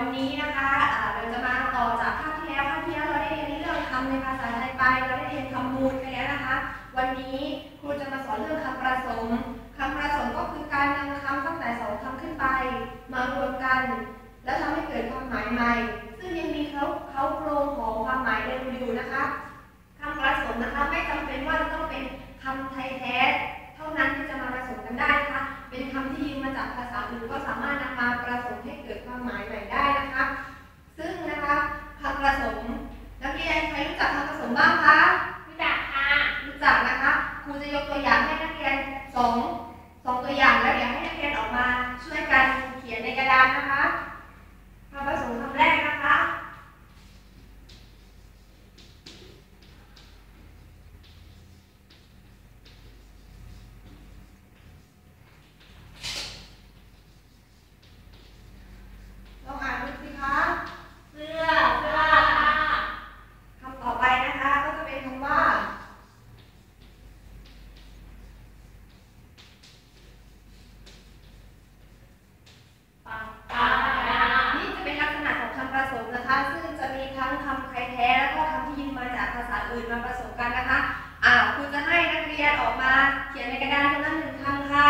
วันนี้นะคะเราจะมาต่อจากภาคที่แล้วภาคที่แล้วเราได้เรียนเรื่องคำในภาษาไทยไป เราได้เรียนคำมูลไปแล้วนะคะ วันนี้ครูจะมาสอนเรื่องคำประสมคำประสมก็คือการนำคำตั้งแต่สองคำขึ้นไป มารวมกัน แล้วทำให้เกิดความหมายใหม่ ซึ่งยังมีเขาเขาโครงของความหมายเดิมอยู่นะคะคำประสมนะคะไม่จำเป็นว่าจะต้องเป็นคำไทยแท้เท่านั้นที่จะมาผส จากภาษาอื่นก็สามารถนำมาประสมให้เกิดความหมายใหม่ได้นะคะ ซึ่งนะคะคำประสมนักเรียนใครรู้จักคำผสมบ้างคะ รู้จักค่ะ รู้จักนะคะครูจะยกตัวอย่างให้นักเรียนสองสองตัวอย่างแล้วเดี๋ยวให้นักเรียนออกมาช่วยกันเขียนในกระดานนะคะคำผสมคำแรกนะคะ ลองอ่านดูสิคะ เสื้อเสื้อค่ะ คำต่อไปนะคะก็จะเป็นคำว่า ปากกา นี่จะเป็นลักษณะของคำผสมนะคะ ซึ่งจะมีทั้งคำไทยแท้แล้วก็คำที่ยืมมาจากภาษา อื่นมาผสมกันนะคะอ่าครูจะให้นักเรียนออกมาเขียนในกระดานคนละหนึ่งคำค่ะ